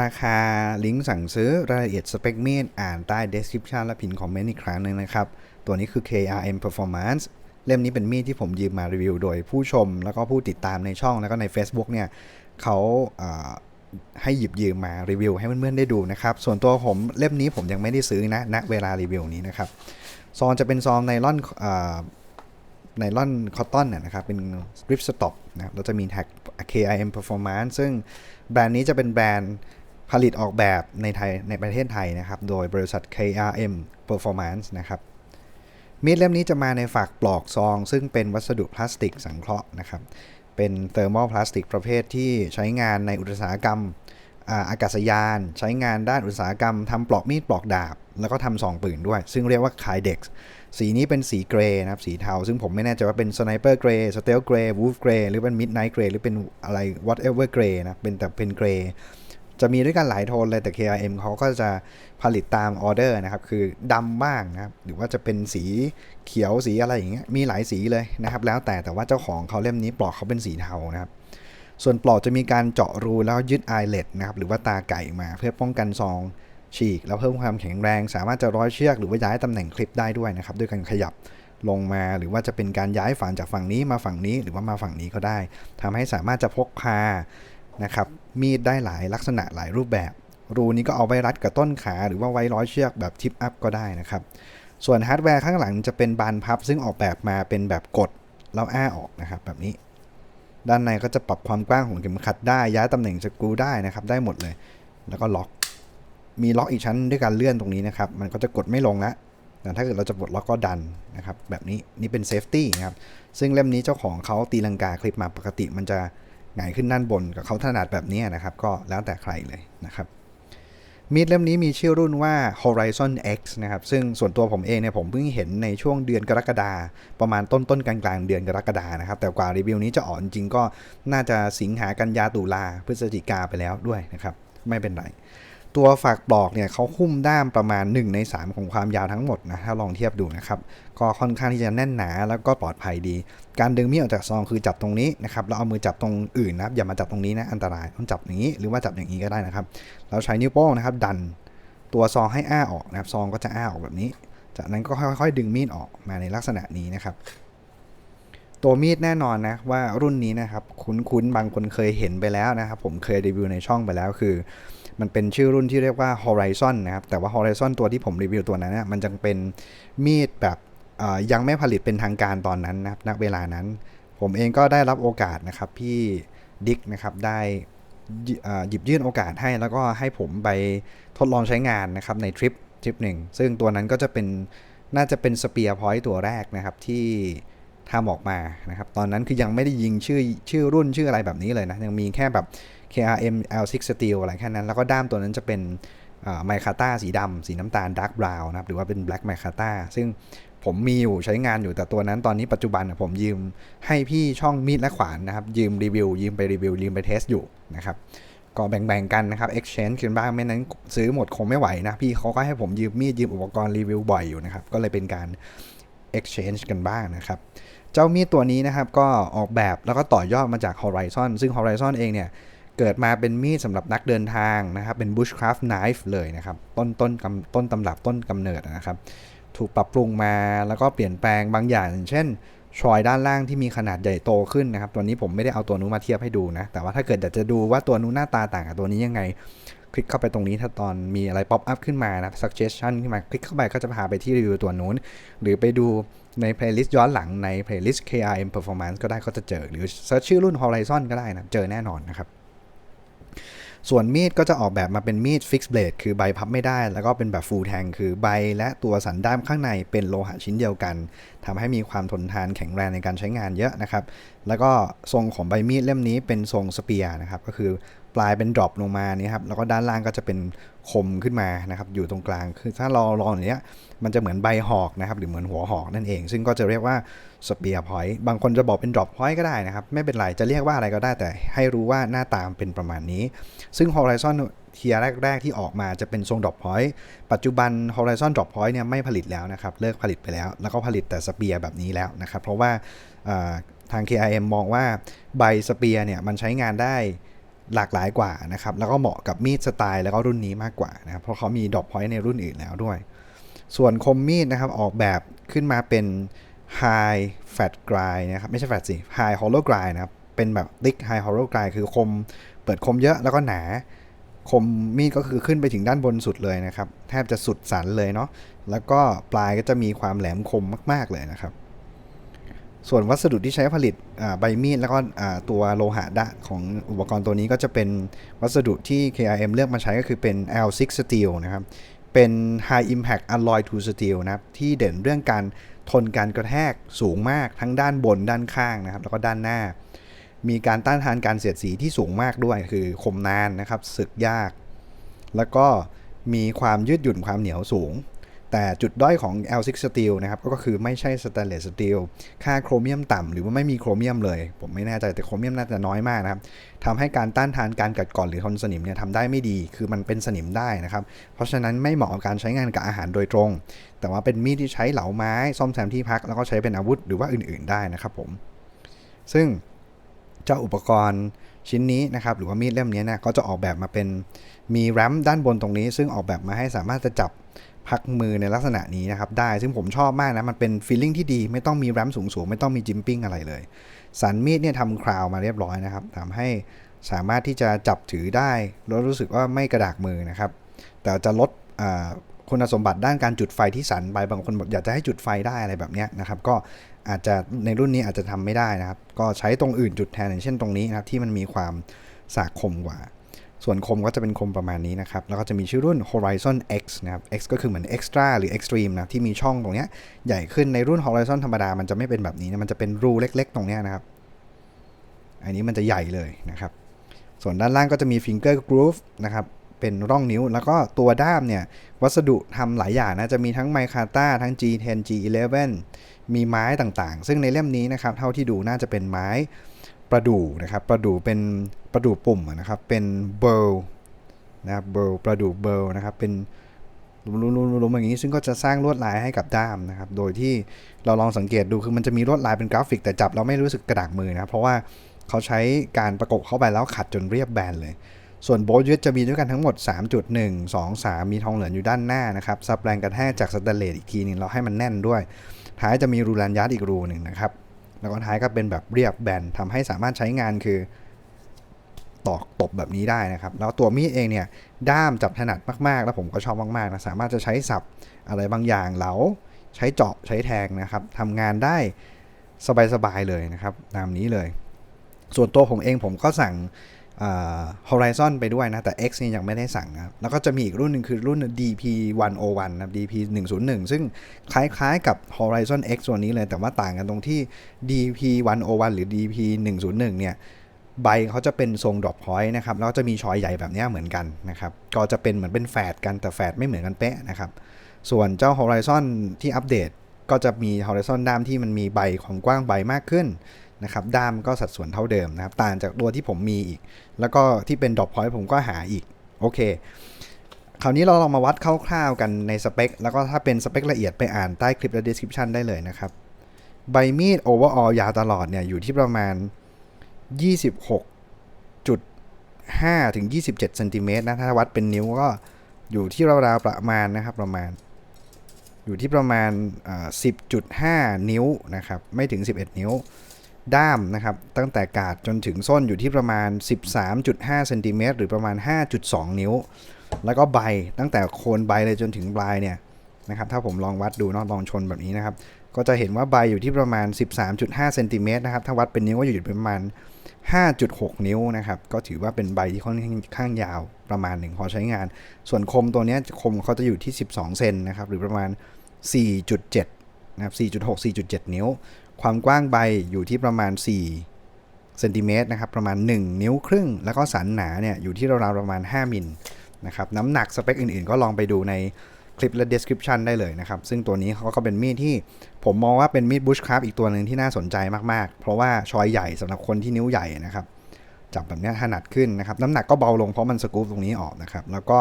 ราคาลิงก์สั่งซื้อรายละเอียดสเปคมีดอ่านใต้ description และพินคอมเมนต์อีกครั้งหนึ่งนะครับ ตัวนี้คือ KRM Performance เล่มนี้เป็นมีดที่ผมยืมมารีวิวโดยผู้ชม แล้วก็ผู้ติดตามในช่องแล้วก็ใน Facebook เนี่ยเขาอ่าให้หยิบยืมมารีวิวให้เพื่อนๆได้ดูนะครับ ส่วนตัวผมเล่มนี้ผมยังไม่ได้ซื้อนะณเวลารีวิวนี้นะครับ ซองจะเป็นซองไนลอนอ ไนลอนคอตตอนนะครับเป็น r ริปสต็อปนะครับแล้วจะมีแท็ก KIM Performance ซึ่งแบรนด์นี้จะเป็นแบรนด์ผลิตออกแบบในไทยในประเทศไทยนะครับ โดยบริษัท KRM Performance นะครับมีดเล่มนี้จะมาในฝากปลอกซอง ซึ่งเป็นวัสดุพลาสติกสังเคราะห์นะครับ เป็นเทอร์โมพลาสติกประเภทที่ใช้งานในอุตสาหกรรม อาอากาศยาน ใช้งานด้านอุตสาหกรรมทำปลอกมีดปลอกดาบ แล้วก็ทำซองปืนด้วย ซึ่งเรียกว่าคายเด็กสีนี้เป็นสีเกรย์นะครับ สีเทา ซึ่งผมไม่แน่ใจว่าเป็นสไนเปอร์เกรย์สเตลเกรย์วูฟเกรย์หรือเป็นมิดไนท์เกรย์หรือเป็นอะไร whatever เกรย์นะเป็นแต่เป็นเกรย์จะมีด้วยกันหลายโทนเลยแต่ KRM เขาก็จะผลิตตามออเดอร์นะครับ คือดำบ้างนะครับ หรือว่าจะเป็นสีเขียวสีอะไรอย่างเงี้ยมีหลายสีเลยนะครับ แล้วแต่แต่ว่าเจ้าของเขาเล่มนี้ปลอกเขาเป็นสีเทานะครับ ส่วนปลอกจะมีการเจาะรูแล้วยึดไอเลดนะครับหรือว่าตาไก่มาเพื่อป้องกันซองฉีก แล้วเพิ่มความแข็งแรง สามารถจะร้อยเชือกหรือว่าย้ายตำแหน่งคลิปได้ด้วยนะครับด้วยการขยับลงมาหรือว่าจะเป็นการย้ายฝานจากฝั่งนี้มาฝั่งนี้หรือว่ามาฝั่งนี้ก็ได้ทำให้สามารถจะพกพานะครับมีดได้หลายลักษณะหลายรูปแบบ รูนี้ก็เอาไว้รัดกับต้นขาหรือว่าไว้ร้อยเชือกแบบทิปอัพก็ได้นะครับส่วนฮาร์ดแวร์ข้างหลังจะเป็นบานพับ ซึ่งออกแบบมาเป็นแบบกดแล้วอ้าออกนะครับแบบนี้ ด้านในก็จะปรับความกว้างของเข็มขัดได้ย้ายตำแหน่งสกรูได้นะครับได้หมดเลย แล้วก็ล็อก มีล็อกอีกชั้นด้วยการเลื่อนตรงนี้นะครับ มันก็จะกดไม่ลงละแต่ถ้าเกิดเราจะปลดล็อกก็ดันนะครับแบบนี้นี่เป็นเซฟตี้นะครับซึ่งเล่มนี้เจ้าของเขาตีลังกาคลิปมาปกติมันจะหงายขึ้นด้านบนกับเขาถนัดแบบนี้นะครับ ก็แล้วแต่ใครเลยนะครับ มีดเล่มนี้มีชื่อรุ่นว่า Horizon X นะครับ ซึ่งส่วนตัวผมเองเนี่ยผมเพิ่งเห็นในช่วงเดือนกรกฎาประมาณต้นต้นๆกลางเดือนกรกฎานะครับ แต่กว่ารีวิวนี้จะออกจริงก็น่าจะสิงหากันยาตุลาพฤศจิกาไปแล้วด้วยนะครับ ไม่เป็นไร ตัวฝากปลอกเนี่ยเขาหุ้มด้ามประมาณ 1 ใน 3 ของความยาวทั้งหมดนะถ้าลองเทียบดูนะครับ ก็ค่อนข้างที่จะแน่นหนาแล้วก็ปลอดภัยดี การดึงมีดออกจากซองคือจับตรงนี้นะครับแล้วเอามือจับตรงอื่นนะครับอย่ามาจับตรงนี้นะอันตรายต้องจับอย่างนี้ หรือว่าจับอย่างนี้ก็ได้นะครับ เราใช้นิ้วโป้งนะครับ ดันตัวซองให้อ้าออกนะครับซองก็จะอ้าออกแบบนี้ จากนั้นก็ค่อยๆ ดึงมีดออกมาในลักษณะนี้นะครับตัวมีดแน่นอนนะว่ารุ่นนี้นะครับคุ้นๆบางคนเคยเห็นไปแล้วนะครับ ผมเคยรีวิวในช่องไปแล้วคือ มันเป็นชื่อรุ่นที่เรียกว่า Horizon นะครับ แต่ว่า Horizon ตัวที่ผมรีวิวตัวนั้นนะมันจะเป็นมีดแบบยังไม่ผลิตเป็นทางการตอนนั้นนะครับณเวลานั้น ผมเองก็ได้รับโอกาสนะครับ พี่ดิกนะครับได้หยิบยื่นโอกาสให้แล้วก็ให้ผมไปทดลองใช้งานนะครับในทริปทริปหนึ่งซึ่งตัวนั้นก็จะเป็นน่าจะเป็นสเปียร์พอยต์ตัวแรกนะครับที่ ทำออกมานะครับ ตอนนั้นคือยังไม่ได้ยิงชื่อชื่อรุ่นชื่ออะไรแบบนี้เลยนะ ยังมีแค่แบบ KRM L6 Steel อะไรแค่นั้น แล้วก็ด้ามตัวนั้นจะเป็นไมคาต้าสีดำสีน้ำตาลดาร์กบราวน์นะครับ หรือว่าเป็น Black ไมคาต้าซึ่งผมมีอยู่ใช้งานอยู่แต่ตัวนั้นตอนนี้ปัจจุบันผมยืมให้พี่ช่องมีดและขวานนะครับ ยืมรีวิว ยืมไปรีวิว ยืมไปเทสอยู่นะครับก็แบ่งๆกันนะครับ exchange กันบ้างไม่นั้นซื้อหมดคงไม่ไหวนะ พี่เขาก็ให้ผมยืมมีดยืมอุปกรณ์รีวิวบ่อยอยู่นะครับ ก็เลยเป็นการ exchange กันบ้างนะครับ เจ้ามีดตัวนี้นะครับก็ออกแบบแล้วก็ต่อยอดมาจาก Horizon ซึ่ง Horizon เองเนี่ยเกิดมาเป็นมีดสำหรับนักเดินทางนะครับ เป็น bushcraft knife เลยนะครับ ต้นต้นกำต้นตำรับต้นกำเนิดนะครับ ถูกปรับปรุงมาแล้วก็เปลี่ยนแปลงบางอย่างอย่างเช่นชอยด้านล่างที่มีขนาดใหญ่โตขึ้นนะครับ ตัวนี้ผมไม่ได้เอาตัวนู้นมาเทียบให้ดูนะ แต่ว่าถ้าเกิดอยากจะดูว่าตัวนู้นหน้าตาต่างกับตัวนี้ยังไง คลิกเข้าไปตรงนี้ถ้าตอนมีอะไรป๊อปอัพขึ้นมานะ suggestion ขึ้นมา คลิกเข้าไปก็จะพาไปที่รีวิวตัวนู้น หรือไปดูใน playlist ย้อนหลังใน playlist KRM Performance ก็ได้ก็จะเจอ หรือ search ชื่อรุ่น Horizon ก็ได้นะ เจอแน่นอนนะครับ ส่วนมีดก็จะออกแบบมาเป็นมีด fixed blade คือใบพับไม่ได้ แล้วก็เป็นแบบ full tang คือใบและตัวสันด้ามข้างในเป็นโลหะชิ้นเดียวกัน ทำให้มีความทนทานแข็งแรงในการใช้งานเยอะนะครับ แล้วก็ทรงของใบมีดเล่มนี้เป็นทรงสเปียร์นะครับ ก็คือปลายเป็นดรอปลงมานี่ครับ แล้วก็ด้านล่างก็จะเป็นคมขึ้นมานะครับ อยู่ตรงกลาง คือถ้าเราลองอย่างเนี้ย มันจะเหมือนใบหอกนะครับ หรือเหมือนหัวหอกนั่นเอง ซึ่งก็จะเรียกว่าสเปียร์พอยต์ บางคนจะบอกเป็นดรอปพอยต์ก็ได้นะครับ ไม่เป็นไร จะเรียกว่าอะไรก็ได้ แต่ให้รู้ว่าหน้าตามเป็นประมาณนี้ ซึ่ง Horizon เทียร์แรก ๆ ที่ออกมาจะเป็นทรงดรอปพอยต์ปัจจุบัน Horizon Drop Point เนี่ยไม่ผลิตแล้วนะครับ เลิกผลิตไปแล้ว แล้วก็ผลิตแต่สเปียร์แบบนี้แล้วนะครับ เพราะว่าทาง KIM มองว่าใบสเปียร์เนี่ยมันใช้งานได้หลากหลายกว่านะครับ แล้วก็เหมาะกับมีดสไตล์แล้วก็รุ่นนี้มากกว่านะครับ เพราะเขามีดอกพอยต์ในรุ่นอื่นแล้วด้วย ส่วนคมมีดนะครับออกแบบขึ้นมาเป็น high fat grind นะครับ ไม่ใช่ fat สิ high hollow grind นะครับ เป็นแบบ thick high hollow grind คือคมเปิดคมเยอะแล้วก็หนา คมมีดก็คือขึ้นไปถึงด้านบนสุดเลยนะครับ แทบจะสุดสันเลยเนาะแล้วก็ปลายก็จะมีความแหลมคมมาก ๆ เลยนะครับ ส่วนวัสดุที่ใช้ผลิตใบมีดแล้วก็ตัวโลหะดะของอุปกรณ์ตัวนี้ก็จะเป็นวัสดุที่ KRM เลือกมาใช้ก็คือเป็น L6 Steel นะครับเป็น High Impact Alloy to Steel นะครับที่เด่นเรื่องการทนการกระแทกสูงมากทั้งด้านบนด้านข้างนะครับ แล้วก็ด้านหน้า มีการต้านทานการเสียดสีที่สูงมากด้วย คือคมนานนะครับสึกยาก แล้วก็มีความยืดหยุ่นความเหนียวสูง แต่จุดด้อยของ L6 Steel นะครับ ก็คือไม่ใช่ Stainless Steel ค่าโครเมียมต่ำหรือว่าไม่มีโครเมียมเลย ผมไม่แน่ใจแต่โครเมียมน่าจะน้อยมากนะครับทำให้การต้านทานการกัดกร่อนหรือทนสนิมเนี่ยทำได้ไม่ดี คือมันเป็นสนิมได้นะครับ เพราะฉะนั้นไม่เหมาะกับการใช้งานกับอาหารโดยตรง แต่ว่าเป็นมีดที่ใช้เหลาไม้ ซ่อมแซมที่พัก แล้วก็ใช้เป็นอาวุธหรือว่าอื่น ๆ ได้นะครับผม ซึ่ง เจ้าอุปกรณ์ชิ้นนี้นะครับหรือว่ามีดเล่มนี้นะก็จะออกแบบมาเป็นมีแรมด้านบนตรงนี้ ซึ่งออกแบบมาให้สามารถจะจับพักมือในลักษณะนี้นะครับได้ซึ่งผมชอบมากนะ มันเป็นฟีลลิ่งที่ดี ไม่ต้องมีแรมสูงๆ ไม่ต้องมีจิมปิ้งอะไรเลย สันมีดเนี่ยทำคราวมาเรียบร้อยนะครับทำให้สามารถที่จะจับถือได้แล้วรู้สึกว่าไม่กระดากมือนะครับ แต่จะลดคุณสมบัติด้านการจุดไฟที่สันไปบางคนอยากจะให้จุดไฟได้อะไรแบบนี้นะครับ ก็ อาจจะในรุ่นนี้อาจจะทำไม่ได้นะครับ ก็ใช้ตรงอื่นจุดแทนอย่างเช่นตรงนี้นะครับที่มันมีความสากคมกว่า ส่วนคมก็จะเป็นคมประมาณนี้นะครับ แล้วก็จะมีชื่อรุ่น Horizon X นะครับ X ก็คือเหมือน Extra หรือ Extreme นะที่มีช่องตรงนี้ใหญ่ขึ้นในรุ่น Horizon ธรรมดา มันจะไม่เป็นแบบนี้นะมันจะเป็นรูเล็ก ๆ ตรงนี้นะครับ อันนี้มันจะใหญ่เลยนะครับ ส่วนด้านล่างก็จะมี Finger Groove นะครับ เป็นร่องนิ้ว แล้วก็ตัวด้ามเนี่ย วัสดุทำหลายอย่างนะ จะมีทั้งไมคาต้าทั้ง G10 G11 มีไม้ต่างๆ ซึ่งในเล่มนี้นะครับ เท่าที่ดูน่าจะเป็นไม้ประดู่นะครับ ประดู่เป็นประดู่ปุ่มนะครับ เป็นเบลนะครับเบลประดู่เบลนะครับ เป็นลุมๆๆอย่างนี้ซึ่งก็จะสร้างลวดลายให้กับด้ามนะครับ โดยที่เราลองสังเกตดูคือมันจะมีลวดลายเป็นกราฟิก แต่จับเราไม่รู้สึกกระดากมือนะเพราะว่าเขาใช้การประกบเข้าไปแล้วขัดจนเรียบแบนเลย ส่วนโบลยึดจะมีด้วยกันทั้งหมด 3.1 2 3 มีทองเหลืองอยู่ด้านหน้านะครับซับแรงกระแทกจากสแตนเลสอีกทีนึงเราให้มันแน่นด้วย ท้ายจะมีรูแลนยัดอีกรูหนึ่งนะครับ แล้วก็ท้ายก็เป็นแบบเรียบแบนทำให้สามารถใช้งานคือตอกตบแบบนี้ได้นะครับ แล้วตัวมีดเองเนี่ย ด้ามจับถนัดมากๆ แล้วผมก็ชอบมากๆนะสามารถจะใช้สับอะไรบางอย่างเหลาใช้เจาะใช้แทงนะครับทำงานได้สบายๆเลยนะครับ ตามนี้เลย ส่วนตัวผมเองผมก็สั่ง Horizon ไปด้วยนะ แต่ X นี่ยังไม่ได้สั่งครับ แล้วก็จะมีอีกรุ่นหนึ่งคือรุ่น DP 101นะ DP 101ซึ่งคล้ายๆกับ Horizon X ตัวนี้เลย แต่ว่าต่างกันตรงที่ DP 101หรือ DP 101เนี่ยใบเขาจะเป็นทรงดรอปพอยต์นะครับ แล้วจะมีชอยใหญ่แบบนี้เหมือนกันนะครับ ก็จะเป็นเหมือนเป็นแฝดกันแต่แฝดไม่เหมือนกันเป๊ะนะครับ ส่วนเจ้า Horizon ที่อัปเดตก็จะมี Horizon ด้ามที่มันมีใบของกว้างใบมากขึ้น นะครับด้ามก็สัดส่วนเท่าเดิมนะครับต่างจากตัวที่ผมมีอีก แล้วก็ที่เป็นดอกพอยต์ผมก็หาอีกโอเคคราวนี้เราลองมาวัดคร่าวๆกันในสเปค แล้วก็ถ้าเป็นสเปคละเอียดไปอ่านใต้คลิปและ description ได้เลยนะครับ ใบมีด overall ยาวตลอดเนี่ยอยู่ที่ประมาณ 26.5 ถึง 27เซนติเมตรนะ ถ้าวัดเป็นนิ้วก็อยู่ที่ราวๆประมาณนะครับประมาณ อยู่ที่ประมาณ 10.5 นิ้วนะครับ ไม่ถึง 11 นิ้ว ด้ามนะครับตั้งแต่กาดจนถึงส้นอยู่ที่ประมาณ 13.5เซนติเมตรหรือประมาณ 5.2 นิ้ว แล้วก็ใบตั้งแต่โคนใบเลยจนถึงปลายเนี่ยนะครับถ้าผมลองวัดดูเนาะลองชนแบบนี้นะครับ ก็จะเห็นว่าใบอยู่ที่ประมาณ 13.5เซนติเมตรนะครับถ้าวัดเป็นนิ้วก็อยู่ประมาณ 5.6 นิ้วนะครับก็ถือว่าเป็นใบที่ค่อนข้างยาวประมาณหนึ่งพอใช้งาน ส่วนคมตัวนี้คมเขาจะอยู่ที่ 12 เซนนะครับหรือประมาณ 4.7นะครับ4.6 4.7 นิ้ว ความกว้างใบอยู่ที่ประมาณ 4 เซนติเมตรนะครับ ประมาณ 1 นิ้วครึ่ง แล้วก็สันหนาเนี่ยอยู่ที่ราวๆประมาณ 5 มิลนะครับ น้ำหนักสเปคอื่นๆ ก็ลองไปดูในคลิปและ description ได้เลยนะครับ ซึ่งตัวนี้เขาก็เป็นมีดที่ผมมองว่าเป็นมีดบุชคราฟอีกตัวหนึ่งที่น่าสนใจมากๆ เพราะว่าชอยใหญ่สำหรับคนที่นิ้วใหญ่นะครับ จับแบบนี้ถนัดขึ้นนะครับ น้ำหนักก็เบาลงเพราะมันสกู๊ปตรงนี้ออกนะครับ แล้วก็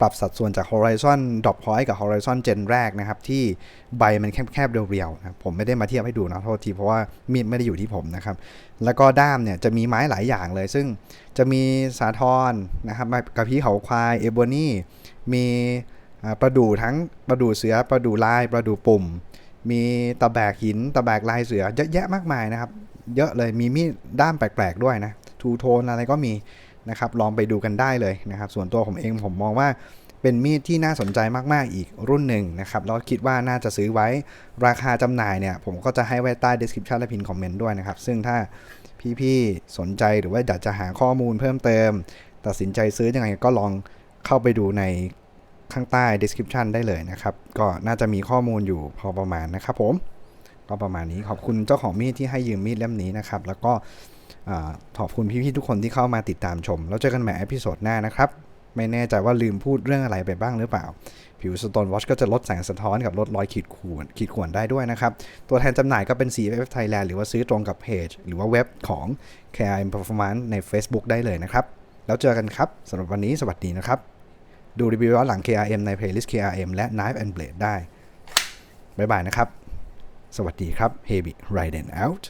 ปรับสัดส่วนจาก Horizon Drop Point กับ Horizon Gen แรกนะครับ ที่ใบมันแคบๆ เรียวๆนะผมไม่ได้มาเทียบให้ดูนะโทษทีเพราะว่ามีดไม่ได้อยู่ที่ผมนะครับ แล้วก็ด้ามเนี่ยจะมีไม้หลายอย่างเลย ซึ่งจะมีสาทรนะครับกระพี้เขาควายเอโบนี่มีประดู่ทั้งประดู่เสือประดู่ลายประดู่ปุ่ม มีตะแบกหินตะแบกลายเสือเยอะแยะมากมายนะครับ เยอะเลยมีมีดด้ามแปลกๆด้วยนะ ทูโทนอะไรก็มีนะครับลองไปดูกันได้เลยนะครับ ส่วนตัวผมเองผมมองว่าเป็นมีดที่น่าสนใจมากๆอีกรุ่นหนึ่งนะครับแล้วคิดว่าน่าจะซื้อไว้ราคาจำหน่ายเนี่ยผมก็จะให้ไว้ใต้ description และพินคอมเมนต์ด้วยนะครับ ซึ่งถ้าพี่ๆสนใจหรือว่าอยากจะหาข้อมูลเพิ่มเติม ตัดสินใจซื้อยังไงก็ลองเข้าไปดูในข้างใต้ description ได้เลยนะครับ ก็น่าจะมีข้อมูลอยู่พอประมาณนะครับผม ก็ประมาณนี้ขอบคุณเจ้าของมีดที่ให้ยืมมีดเล่มนี้นะครับ แล้วก็ ขอบคุณพี่ๆทุกคนที่เข้ามาติดตามชม แล้วเจอกันใหม่อพิโซดหน้านะครับ ไม่แน่ใจว่าลืมพูดเรื่องอะไรไปบ้างหรือเปล่า ผิวสโตนวอชก็จะลดแสงสะท้อนกับลดรอยขีดข่วนขีดข่วนได้ด้วยนะครับ ตัวแทนจำหน่ายก็เป็น CFF Thailand หรือว่าซื้อตรงกับเพจ หรือว่าเว็บของ KRM Performance ใน Facebook ได้เลยนะครับ แล้วเจอกันครับสำหรับวันนี้สวัสดีนะครับ ดูรีวิวย้อนหลัง KRM ใน playlist KRM และ Knife and Blade ได้บ๊ายบายนะครับ สวัสดีครับ Heavy Raiden out